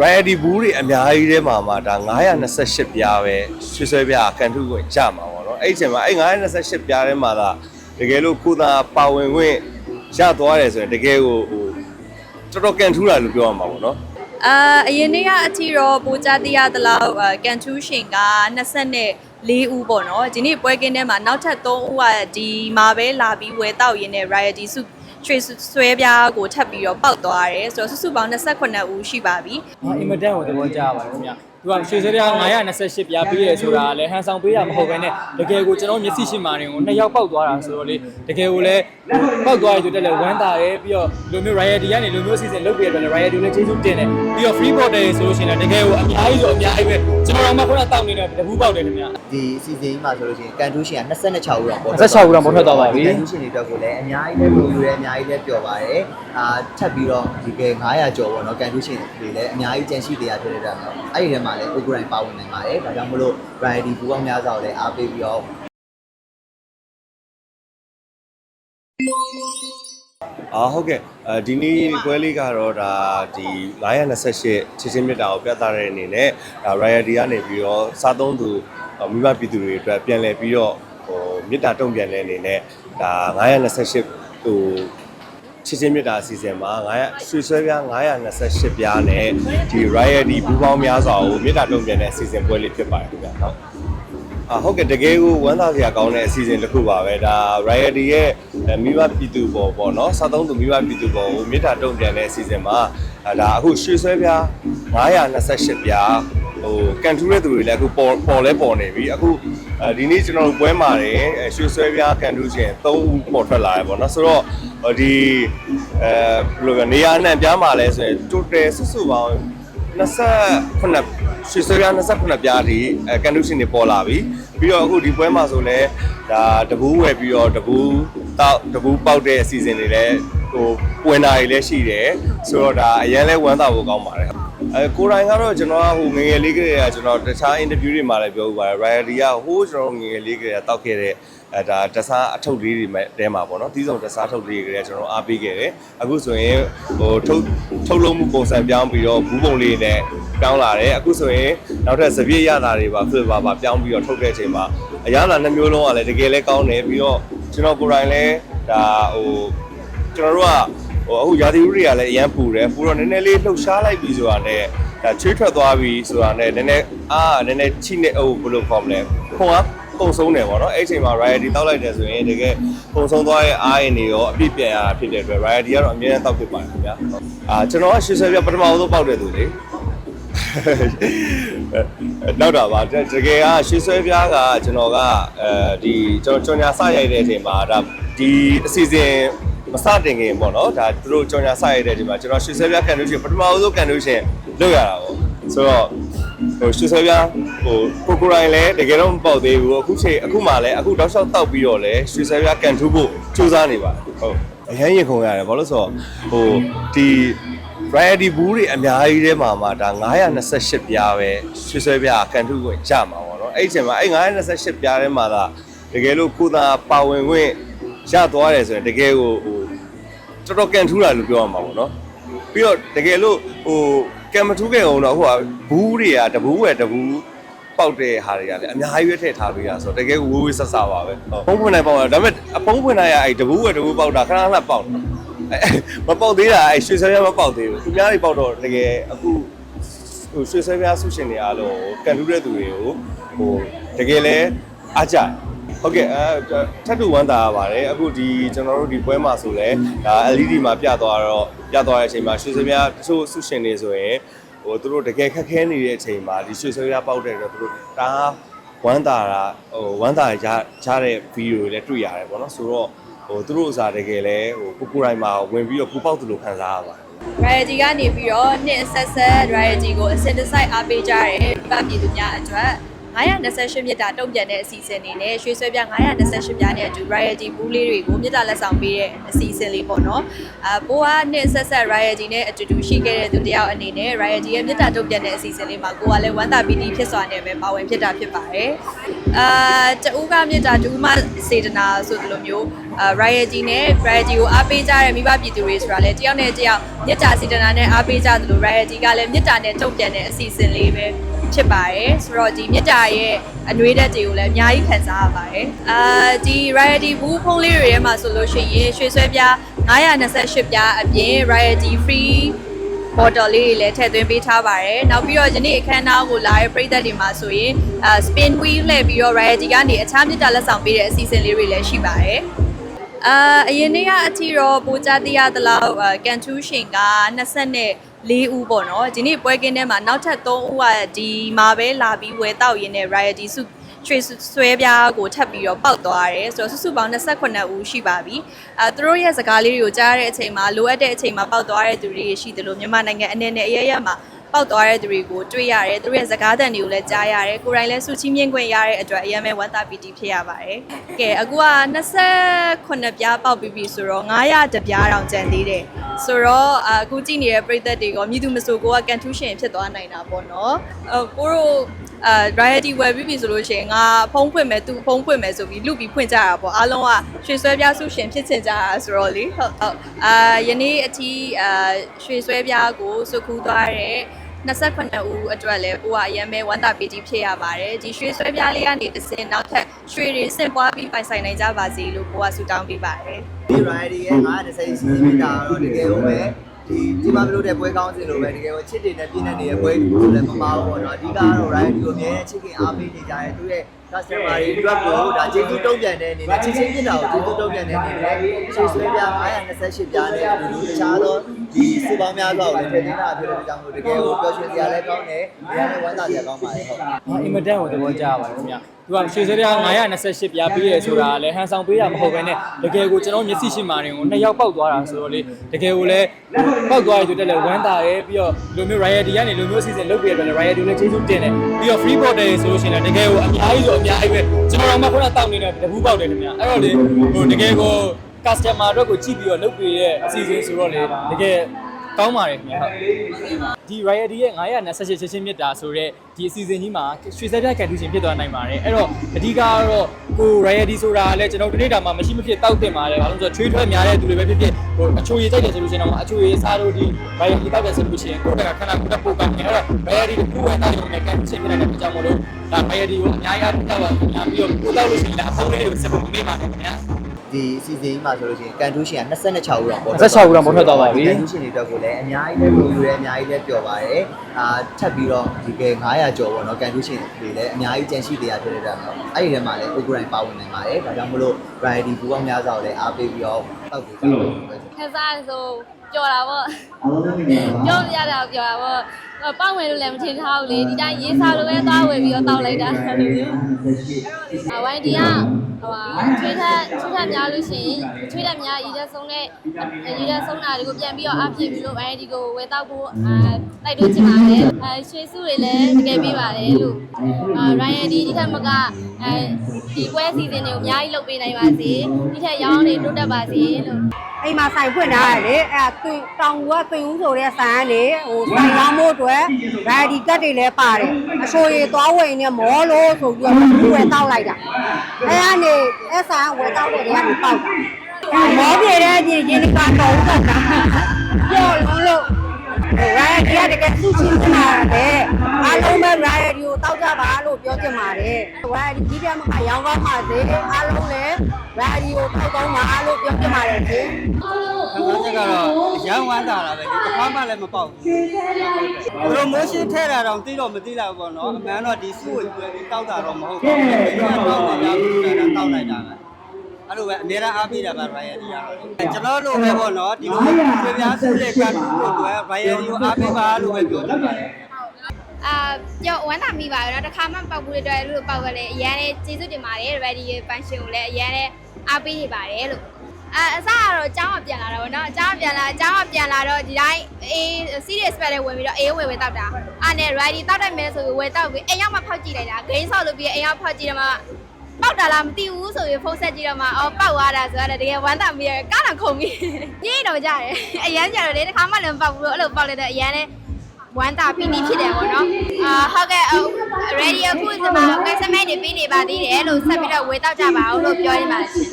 variety ဘူးတွေအများကြီးထဲမှာမှာဒါ928ပြားပဲရွှေဆွဲပြားကန်ထုခွင့်ကြမှာပေါ့နော်အဲ့ဒီအချိန်မှာအဲ့928ပြားထဲမှာသာတကယ်လို့ကိုသာပါဝင်ခွင့်ရသွားတယ်ဆိုရင်တကယ်ကိုဟိုတော်တော်ကန်ထူးတာလို့ပြောရမှာပေါ့နော်အာအရင်နေ့ကအထီတော့ပိုကြသိရသလောက်အာကန်ထူးရှင်က24ဦးပေါ့နော်ဒီနေ့ပွဲကင်းထဲမှာနောက်ထပ်3ဦးကဒီမှာပဲလာပြီးဝယ်တောက်ရင်းနဲ့ riot စု ရွှေဆွဲပြားကိုထပ်ပြီးတော့ပောက်သွားတယ်ဆိုတော့စုစုပေါင်း28ဦးရှိပါပြီဟာအင်မတန်ကိုသဘောကျပါတယ်ခင်ဗျာသူကရွှေစရ928ပြားပေးရဲဆိုတာကလည်းဟန်ဆောင်ပေးတာမဟုတ်ဘဲနဲ့တကယ်ကိုကျွန်တော်မျက်စိရှိမှရင်ကိုနှစ်ယောက်ပောက်သွားတာဆိုတော့လေတကယ်ကိုလည်း ပောက်သွားရဆိုတက်လည်းဝမ်းသာတယ်ပြီးတော့လူမျိုး riot ကနေလူမျိုးစီစဉ်လုပ်ပြရတဲ့ riot တွေလည်းကျေးဇူးတင်တယ်ပြီးတော့ free border ဆိုလို့ရှိရင်လည်းတကယ်ကိုအများကြီးဆိုအများကြီးပဲကျွန်တော်တို့မှခုနတောက်နေတဲ့တပူးပေါက်တယ်ခင်ဗျာဒီစီစဉ်ကြီးမှာဆိုလို့ရှိရင်ကန်တူးရှင်က26ဦးတော့ပေါ်26ဦးတော့ပေါ်ထွက်သွားပါပြီကန်တူးရှင်တွေအတွက်ကိုလည်းအများကြီးလည်းလိုလိုတယ်အများကြီးလည်းပျော်ပါတယ်အာထပ်ပြီးတော့ဒီကဲ900ကျော်ပေါ့နော်ကန်တူးရှင်တွေလည်းအများကြီးကြန့်ရှိတရားဖြစ်နေတဲ့တော့အဲ့ဒီထဲမှာလည်းဥက္ကရာပါဝင်နိုင်ပါတယ်ဒါကြောင့်မလို့ variety ပူပေါင်းများစွာကိုလည်းအားပေးပြီးတော့ အာဟုတ်ကဲ့အဲဒီနေ့ပွဲလေးကတော့ဒါဒီ928ချစ်ချင်းမြတ်တာကိုပြသတဲ့အနေနဲ့ဒါ royalty ကနေပြီးတော့စားသုံးသူမိဘပြည်သူတွေအတွက်ပြန်လည်ပြီးတော့ဟိုမြတ်တာတုံ့ပြန်တဲ့အနေနဲ့ဒါ928ဟိုချစ်ချင်းမြတ်တာအစီအစဉ်မှာ900ရွှေဆွဲပြား928ပြားနဲ့ဒီ royalty ပူပေါင်းများစွာကိုမြတ်တာတုံ့ပြန်တဲ့အစီအစဉ်ပွဲလေးဖြစ်ပါတယ်ခင်ဗျာနော် အာဟုတ်ကဲ့တကယ်ကိုဝမ်းသာစရာကောင်းတဲ့အစီအစဉ်တစ်ခုပါပဲဒါ Riot ရဲ့အဲမိဘပြည်သူပေါ်ပေါ့နော်စားသုံးသူမိဘပြည်သူပေါ်ကိုမြေတားတုံ့ပြန်တဲ့အစီအစဉ်မှာအဲဒါအခုရွှေဆွဲပြား928ပြားဟိုကန်ထူးတဲ့သူတွေလည်းအခုပေါ်ပေါ်လဲပေါ်နေပြီအခုအဲဒီနေ့ကျွန်တော်တို့ပွဲမှာတယ်အဲရွှေဆွဲပြားကန်ထူးရှင်3ဦးပေါ်ထွက်လာတယ်ပေါ့နော်ဆိုတော့ဟိုဒီအဲဘယ်လိုပြောနေရာနဲ့ပြားမှာလဲဆိုရင် total စုစုပေါင်း29 ရွှေဆွဲပြား29ပြားဒီအဲကန်ထူးရှင်တွေပေါ်လာပြီပြီးတော့အခုဒီပွဲမှာဆိုလဲဒါတကူးဝယ်ပြီးတော့တကူးတောက်တကူးပေါက်တဲ့အစီအစဉ်တွေလည်းဟိုပွင့်တာတွေလည်းရှိတယ်ဆိုတော့ဒါအရင်လဲဝမ်းသာဖို့ကောင်းပါတယ်အဲကိုရိုင်းကတော့ကျွန်တော်ကဟိုငယ်ငယ်လေးကလေးကကျွန်တော်တခြားအင်တာဗျူးတွေမှာလည်းပြောဥပါတယ် Riot ကဟိုးကျွန်တော်ငယ်ငယ်လေးကလေးကတောက်ခဲ့တဲ့ အဲဒါတစားအထုပ်လေးတွေမဲ့တဲမှာပေါ့နော်တီးစုံတစားထုတ်လေးတွေကလေးကျွန်တော်အားပေးခဲ့တယ်အခုဆိုရင်ဟိုထုတ်ထုတ်လုံးမှုပုံစံပြောင်းပြီးတော့ဘူးပုံလေးနဲ့ပြောင်းလာတယ်အခုဆိုရင်နောက်ထပ်စပြည့်ရတာတွေပါဖြစ်ပါပါပြောင်းပြီးတော့ထုတ်တဲ့အချိန်မှာအရသာနှမျိုးလုံးကလည်းတကယ်လဲကောင်းတယ်ပြီးတော့ကျွန်တော်ကိုယ်တိုင်လဲဒါဟိုကျွန်တော်တို့ကဟိုအခုရာသီဥတုတွေကလည်းအရန်ပူတယ်ပူတော့နည်းနည်းလေးလှုပ်ရှားလိုက်ပြီဆိုတာနဲ့ဒါချွေးထွက်သွားပြီဆိုတာနဲ့နည်းနည်းအာနည်းနည်းချိနေဟိုဘယ်လိုခေါ်မလဲခွန်အား ပုံဆုံးတယ်ပေါ့နော်အဲ့အချိန်မှာ Riot တောက်လိုက်တယ်ဆိုရင်တကယ်ပုံဆုံးသွားတဲ့အားရင်တွေရောအပြည့်ပြန်ရတာဖြစ်တဲ့အတွက် Riot ကတော့အမြဲတမ်းတောက်ဖြစ်ပါတယ်ခင်ဗျာအာကျွန်တော်ကရှေ့ဆွဲပြပထမဆုံးပေါက်တဲ့သူလေနောက်တာပါတကယ်ကရှေ့ဆွဲပြားကကျွန်တော်ကအဲဒီကျွန်တော်ကြော်ညာစရိုက်တဲ့အချိန်မှာဒါဒီအစီအစဉ်မစတင်ခင်ပေါ့နော်ဒါသူတို့ကြော်ညာစရိုက်တဲ့အချိန်မှာကျွန်တော်ရှေ့ဆွဲပြားကန်လို့ရှိရင်ပထမဆုံးကန်လို့ရှိရင်လုပ်ရတာပေါ့ဆိုတော့ ဟိုရွှေဆွဲပြားဟိုကိုကိုရိုင်းလည်းတကယ်တော့မပေါက်သေးဘူးအခုချိန်အခုမှလည်းအခုတောက်လျှောက်တောက်ပြီးတော့လည်းရွှေဆွဲပြားကန်ထူးဖို့စူးစမ်းနေပါတယ်ဟုတ်အရင်ရင်ခုံရတယ်ဘာလို့ဆိုတော့ဟိုဒီ variety ဘူးတွေအများကြီးထဲမှာမှာဒါ928ပြားပဲရွှေဆွဲပြားကန်ထူးခွင့်ကြမှာပေါ့နော်အဲ့ဒီချိန်မှာအဲ့928ပြားထဲမှာသာတကယ်လို့ကိုသာပါဝင်ခွင့်ရသွားတယ်ဆိုရင်တကယ်ကိုဟိုတော်တော်ကန်ထူးတာလို့ပြောရမှာပေါ့နော်ပြီးတော့တကယ်လို့ဟို ကံမထူးခဲ့အောင်တော့ဟိုကဘူးတွေကတဘူးဝယ်တဘူးပေါက်တဲ့ဟာတွေကလည်းအများကြီးပဲထည့်ထားပေးတာဆိုတော့တကယ်ကိုဝေးဝေးဆက်ဆက်ပါပဲဖုံးဖွင့်နိုင်ပေါက်တာဒါပေမဲ့အဖုံးဖွင့်နိုင်ရအဲ့တဘူးဝယ်တဘူးပေါက်တာခဏခဏပေါက်တာအဲ့မပေါက်သေးတာအဲ့ရွှေဆွဲပြားမပေါက်သေးဘူးသူများတွေပေါက်တော့တကယ်အခုဟိုရွှေဆွဲပြားဆုရှင်တွေအားလုံးကန်ထူးတဲ့သူတွေကိုဟိုတကယ်လဲအားကြတယ် ဟုတ်ကဲ့အဲထပ်တူဝမ်းသာရပါတယ်အခုဒီကျွန်တော်တို့ဒီပွဲမှာဆိုလဲဒါ LED မှာပြသွားတော့ပြသွားတဲ့အချိန်မှာရွှေစပြားတချို့ဆုရှင်တွေဆိုရင်ဟိုသူတို့တကယ်ခက်ခဲနေတဲ့အချိန်မှာဒီရွှေစပြားပေါက်တဲ့တော့သူတို့ဒါဝမ်းသာတာဟိုဝမ်းသာရရတဲ့ဗီဒီယိုတွေလည်းတွေ့ရတယ်ပေါ့နော်ဆိုတော့ဟိုသူတို့ဥစားတကယ်လဲဟိုကိုကိုတိုင်းမှာဝင်ပြီးတော့ကိုပေါက်သူလိုခံစားရပါတယ် riot ကနေပြီးတော့နှစ်ဆက်ဆက် riot ကိုအစစ်တစိုက်အားပေးကြတဲ့ပြပြည်သူများအတွက် 928မြစ်တာတုံ့ပြန်တဲ့အစီအစဉ်နေနဲ့ရွှေဆွဲပြ928ပြားနဲ့အတူ riot ဘူးလေးတွေကိုမြစ်တာလက်ဆောင်ပေးတဲ့အစီအစဉ်လေးပေါ့နော်အာပိုးကနှစ်ဆက်ဆက် riot နဲ့အတူတူရှိခဲ့တဲ့သူတယောက်အနေနဲ့ riot ရဲ့မြစ်တာတုံ့ပြန်တဲ့အစီအစဉ်လေးမှာကိုကလည်းဝမ်းသာပီတိဖြစ်စွာနဲ့ပဲပါဝင်ဖြစ်တာဖြစ်ပါတယ်အာတူကမြစ်တာတူမစေတနာဆိုသလိုမျိုးအာ royalty နဲ့ royalty ကိုအားပေးကြတဲ့မိဘပြည်သူတွေဆိုတာလည်းတယောက်နဲ့တယောက်မြတ်တာစေတနာနဲ့အားပေးကြသလို royalty ကလည်းမြတ်တာနဲ့တုံ့ပြန်တဲ့အစီအစဉ်လေးပဲ ဖြစ်ပါတယ်ဆိုတော့ဒီမြတ်တာရဲ့အနှွေးဓာတ်တွေကိုလည်းအများကြီးခံစားရပါတယ်အာဒီ royalty ဘူးဖုန်းလေးတွေထဲမှာဆိုလို့ရှိရင်ရွှေဆွဲပြား928ပြားအပြင် royalty free ဘော်တော်လေးတွေလည်းထည့်သွင်းပေးထားပါတယ်။နောက်ပြီးတော့ယနေ့အခမ်းအနားကိုလာတဲ့ပရိသတ်တွေမှာဆိုရင်အဲ spin wheel လှည့်ပြီးတော့ royalty ကနေအခြားမြစ်တာလက်ဆောင်ပေးတဲ့အစီအစဉ်လေးတွေလည်းရှိပါတယ်။အာအရင်နေ့ကအထီတော့ပိုကြသေးရသလောက်ကန်ထူးရှင်က 24ဦးပေါ့နော်ဒီနေ့ပွဲကင်းထဲမှာနောက်ထပ်3ဦးကဒီမှာပဲလာပြီးဝယ်တောက်ရင်းနဲ့ royalty စုရွှေဆွဲပြားကိုထပ်ပြီးတော့ပောက်သွားတယ်ဆိုတော့စုစုပေါင်း28ဦးရှိပါပြီအဲသူတို့ရဲ့စကားလေးတွေကိုကြားတဲ့အချိန်မှာလိုအပ်တဲ့အချိန်မှာပောက်သွားတဲ့သူတွေရှိတယ်လို့မြန်မာနိုင်ငံအနေနဲ့အရရမှာ ပောက်သွားတဲ့သူတွေကိုတွေ့ရတယ်သူတို့ရဲ့စကားသံတွေကိုလည်းကြားရတယ်ကိုယ်တိုင်လည်းစုချင်းမြင့်ခွင့်ရတဲ့အတွက်အရင်ပဲဝမ်းသာပီတိဖြစ်ရပါတယ်ကဲအခုက28ပြားပောက်ပြီးပြီဆိုတော့900တပြားတောင်ကျန်သေးတယ်ဆိုတော့အခုကြည့်နေတဲ့ပရိသတ်တွေကမြည်သူမဆိုကိုကကန်ထူးရှင်ဖြစ်သွားနိုင်တာပေါ့နော်အကိုတို့အာ variety ဝယ်ပြီးပြီဆိုလို့ရှိရင်ငါဖုံးဖွင့်မယ်သူဖုံးဖွင့်မယ်ဆိုပြီးလူပြီးဖွင့်ကြတာပေါ့အားလုံးကရွှေဆွဲပြားစုရှင်ဖြစ်ချင်ကြတာဆိုတော့လေဟုတ်ဟုတ်အာယနေ့အထိအာရွှေဆွဲပြားကိုစုခူးသွားတဲ့ 28ဦးအတွက်လည်းကိုကအရင်ပဲဝမ်းသာပီတိဖြစ်ရပါတယ်ဒီရွှေဆွဲပြားလေးကနေတစ်စင်နောက်ထပ်ရွှေတွေဆင့်ပွားပြီးပိုင်ဆိုင်နိုင်ကြပါစေလို့ကိုကဆုတောင်းပေးပါတယ်ဒီ variety ရဲ့90စီစီမီတာတော့တကယ်လို့ပဲဒီဒီမှာမလို့တဲ့ပွဲကောင်းစင်လို့ပဲတကယ်ကိုချစ်တွေနဲ့ပြည့်နေနေတဲ့ပွဲကိုလည်းမမာဘူးပေါ့နော်အဓိကတော့ variety ကိုအများကြီးချစ်ခင်အားပေးနေကြတဲ့သူရဲ့ customer တွေအတွက်ကိုဒါကျေးဇူးတုံ့ပြန်တဲ့အနေနဲ့ချစ်ချင်းပြတာကိုကျေးဇူးတုံ့ပြန်တဲ့အနေနဲ့ရှေ့ဆွဲပြ928ပြားနဲ့လူလူတခြားသောဒီစုပေါင်းများစွာကိုလည်းထည့်သွင်းတာဖြစ်တဲ့ကြောင့်မို့တကယ်ကိုပျော်ရွှင်စရာလည်းကောင်းတယ်။ဒါနဲ့ဝမ်းသာစရာကောင်းပါတယ်ဟုတ်။ဟာအင်မတန်ကိုသဘောကျပါတယ်ခင်ဗျာသူကရွှေစရ928ပြားပေးရဲဆိုတာလည်းဟန်ဆောင်ပေးတာမဟုတ်ဘဲနဲ့တကယ်ကိုကျွန်တော်မျက်စိရှိမှနေကိုနှစ်ယောက်ပောက်သွားတာဆိုတော့လေတကယ်ကိုလည်းပောက်သွားရဆိုတက်လည်းဝမ်းသာတယ်ပြီးတော့လိုမျိုး riot ကနေလိုမျိုးအစီအစဉ်လုပ်ပြရတယ် riot လည်းကျေးဇူးတင်တယ်ပြီးတော့ free border ဆိုလို့ရှိရင်လည်းတကယ်ကိုအများကြီးဆိုအများကြီးပဲကျွန်တော်တို့မှခုနတောက်နေတဲ့တပူးပေါက်တယ်ခင်ဗျာအဲ့တော့လေဟိုတကယ်ကို customer တို့ကိုကြည့်ပြီးတော့လုပ်ပြရဲ့အစီအစဉ်ဆိုတော့လေတကယ်ကောင်းပါတယ်ခင်ဗျာဟုတ်ဒီ riot ရဲ့928ချက်ချင်းမြတ်တာဆိုတော့ဒီအစီအစဉ်ကြီးမှာရွှေစက်ပြကန်တူရှင်ဖြစ်သွားနိုင်ပါတယ်အဲ့တော့အဓိကကတော့ကို riot ဆိုတာလည်းကျွန်တော်ဒီနေ့တာမှာမရှိမဖြစ်တောက်တင်ပါတယ်ဘာလို့လဲဆိုတော့ချွေးထွက်များတဲ့သူတွေပဲဖြစ်ဖြစ်ဟိုအချိုရည်ကြိုက်တယ်ဆိုလို့ရှိရင်တော့အချိုရည်စားလို့ဒီ riot တောက်တယ်ဆိုလို့ရှိရင်ကိုယ်ကခဏခဏပို့ကနေအဲ့တော့ riot ကိုကိုယ်ဝင်သားရုံနဲ့ကန်တူရှင်ဖြစ်နေတဲ့ကြောင့်မလို့ဒါ riot ကိုအများကြီးအားတောက်ပါခင်ဗျာပြီးတော့ကိုတောက်လို့ရှိရင်လည်းအဖုံးလေးတွေကိုစပ်ဖို့မေးပါတယ်ခင်ဗျာ ဒီစီစဉ်ကြီးမှာဆိုလို့ရှိရင်ကန်ထူးရှင်က26ဦးတော့ပေါ့26ဦးတော့ပေါ်ထွက်သွားပါပြီကန်ထူးရှင်တွေအတွက်ကိုလည်းအများကြီးလည်းလိုယူရဲအများကြီးလည်းပျော်ပါတယ်အာထပ်ပြီးတော့ဒီကဲ900ကျော်ပေါ့နော်ကန်ထူးရှင်တွေလည်းအများကြီးကြန့်ရှိတရားဖြစ်တဲ့အတွက်အဲ့ဒီထဲမှာလည်းကိုကိုရိုင်းပါဝင်နိုင်ပါတယ်ဒါကြောင့်မလို့ variety ပူပေါင်းများစွာကိုလည်းအားပေးပြီးတော့တောက်ပြီးကြပါဦးပဲခန်းစားဆိုကြော်တာပေါ့ကြော်ပြတာပြောတာပေါ့ပောက်ဝင်လို့လည်းမထင်ထားဘူးလေဒီတိုင်းရေးစားလို့ပဲသွားဝယ်ပြီးတော့တောက်လိုက်တာအဲ့လိုမျိုးအဝိုင်းဒီက ဟိုဟာချွေးထက်ချွေးထက်များလို့ရှိရင်ချွေးထက်များရည်သက်ဆုံးတဲ့ရည်သက်ဆုံးတာတွေကိုပြန်ပြီးတော့အပြည့်ပြီးလို့ ID ကိုဝယ်တောက်ဖို့အာတိုက်တွန်းချင်ပါတယ်အဲရွှေစုတွေလည်းတကယ်ပေးပါတယ်လို့အာ Ryan ဒီဒီထက်မကအဲဒီပွဲစီစဉ်တွေကိုအများကြီးလုပ်ပေးနိုင်ပါစေဒီထက်ရောင်းနေတိုးတက်ပါစေလို့အိမ်မှာဆိုင်ဖွင့်ထားတယ်လေအဲ့ဒါသွင်တောင်ကသွင်ဦးဆိုတဲ့ဆိုင်ကနေဟိုဆိုင်ကောင်းမို့အတွက်ဗက်ဒီကတ်တွေလည်းပါတယ်အချိုရည်သွားဝယ်နေမောလို့ဆိုပြီးတော့ဝယ်တောက်လိုက်တာအဲ့ကနေအဲ့ဆိုင်ကဝယ်တောက်တဲ့တွေကနေပေါက်တာမောပြေတဲ့အပြင်ရင်းကားတော်ဦးတော့တာပြောလုံးလို့ ရိုက်ဒီကတကယ်သူ့ချင်းနေတာလေအားလုံးပဲရိုက်ဒီကိုတောက်ကြပါလို့ပြောချင်ပါတယ်ရိုက်ဒီဒီပြမကရောင်းကောင်းပါစေအားလုံးလည်းရိုက်ဒီကိုတောက်ကောင်းပါလို့ပြောချင်ပါတယ်ရှင်ခံစားချက်ကတော့အရန်ဝမ်းသာတာပဲဒီတစ်ခါမှလည်းမပေါက်ဘူးပရိုမိုးရှင်းထဲတာတော့သိတော့မသိတော့ဘူးပေါ့နော်အမှန်တော့ဒီစုဝေပွဲပြီးတောက်တာတော့မဟုတ်ဘူးဒီကတောက်တယ်ရဘူးတာတောက်လိုက်တာပဲ အဲ့လိုပဲအများအားပေးတာပါ Ryan ဒီကတော့ကျွန်တော်တို့ပဲပေါ့နော်ဒီလိုပြပြစုလက်ကပ်ဖို့အတွက် Ryan ကိုအားပေးပါလို့ပဲပြောချင်ပါတယ် အာကြောက်ဝမ်းသာမိပါတော့တခါမှပောက်ဘူးတဲ့အတွက်လို့ပောက်ရလေအရန်လေးကျေးဇူးတင်ပါတယ် ready ပန်ရှင်ကိုလည်းအရန်လေးအားပေးနေပါတယ်လို့အာအစကတော့အเจ้าကပြန်လာတာပေါ့နော်အเจ้าကပြန်လာအเจ้าကပြန်လာတော့ဒီတိုင်းအေး serious ပဲဝင်ပြီးတော့အေးဝယ်ဝယ်တောက်တာအာနဲ့ ready တောက်တိုက်မယ်ဆိုပြီးဝယ်တောက်ပြီးအိမ်ရောက်မှဖောက်ကြည့်လိုက်တာ gain ဆောက်လို့ပြီးအိမ်ရောက်ဖောက်ကြည့်တော့မှ ပောက်တာလားမသိဘူးဆိုပြီးဖုန်းဆက်ကြည့်တော့မှအော်ပောက်သွားတာဆိုတော့တကယ်ဝမ်းသာမိရကားတော့ခုံပြီးညိတော့ကြတယ်အရန်ကြတော့လေတခါမှလည်းမပောက်ဘူးလို့အဲ့လိုပောက်လိုက်တော့အရန်လေး ဝမ်းသာပီတိဖြစ်တယ်ပေါ့နော်အာဟုတ်ကဲ့အခု ready အခုဒီမှာ customer တွေပေးနေပါသေးတယ်လို့ဆက်ပြီးတော့ဝေတောက်ကြပါအောင်လို့ပြောရမှာရှင်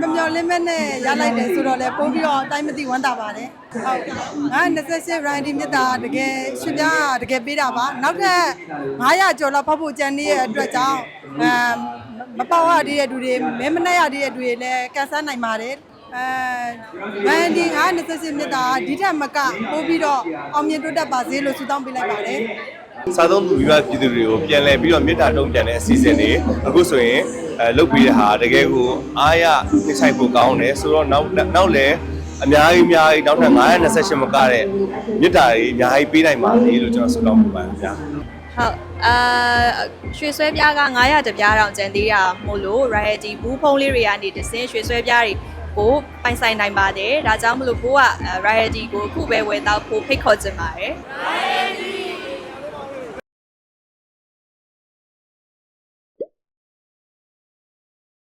မမျော်လင့်မဲ့နဲ့ရလိုက်တယ်ဆိုတော့လေပို့ပြီးတော့အတိုင်းမသိဝမ်းသာပါတယ်ဟုတ်ငါ28 variety မြတ်တာတကယ်ရှင်ပြားတကယ်ပေးတာပါနောက်ထပ်900ကျော်လောက်ဖောက်ဖို့ကြံနေတဲ့အတွက်ကြောင့်အမ်မပေါ့ရတဲ့လူတွေမဲမနဲ့ရတဲ့လူတွေလည်းကန်ဆယ်နိုင်ပါတယ် အဲဗန်ဒီငါ28မြတ်တာဒီထက်မကပို့ပြီးတော့အောင်မြင်တိုးတက်ပါစေလို့ဆုတောင်းပေးလိုက်ပါတယ်စားသုံးသူမိဘပြည်သူတွေကိုပြန်လည်ပြီးတော့မေတ္တာတုံ့ပြန်တဲ့အစီအစဉ်တွေအခုဆိုရင်အဲလုပ်ပြီးတဲ့ဟာတကယ်ကိုအားရနှိမ့်ဆိုင်ဖို့ကောင်းတယ်ဆိုတော့နောက်နောက်လည်းအများကြီးအများကြီးနောက်ထပ်928မကတဲ့မေတ္တာတွေအများကြီးပေးနိုင်ပါစေလို့ကျွန်တော်ဆုတောင်းပေးပါတယ်ဗျာဟုတ်အာရွှေဆွဲပြားက900တပြားတောင်ကျန်သေးတာမို့လို့ royalty ဘူးဖုံးလေးတွေကနေတစင်းရွှေဆွဲပြားတွေ ကိုပိုင်ဆိုင်နိုင်ပါတယ်ဒါကြောင့်မလို့ကိုက royalty ကိုအခုပဲဝယ်တော့ဖို့ဖိတ်ခေါ်ချင်ပါတယ် Ready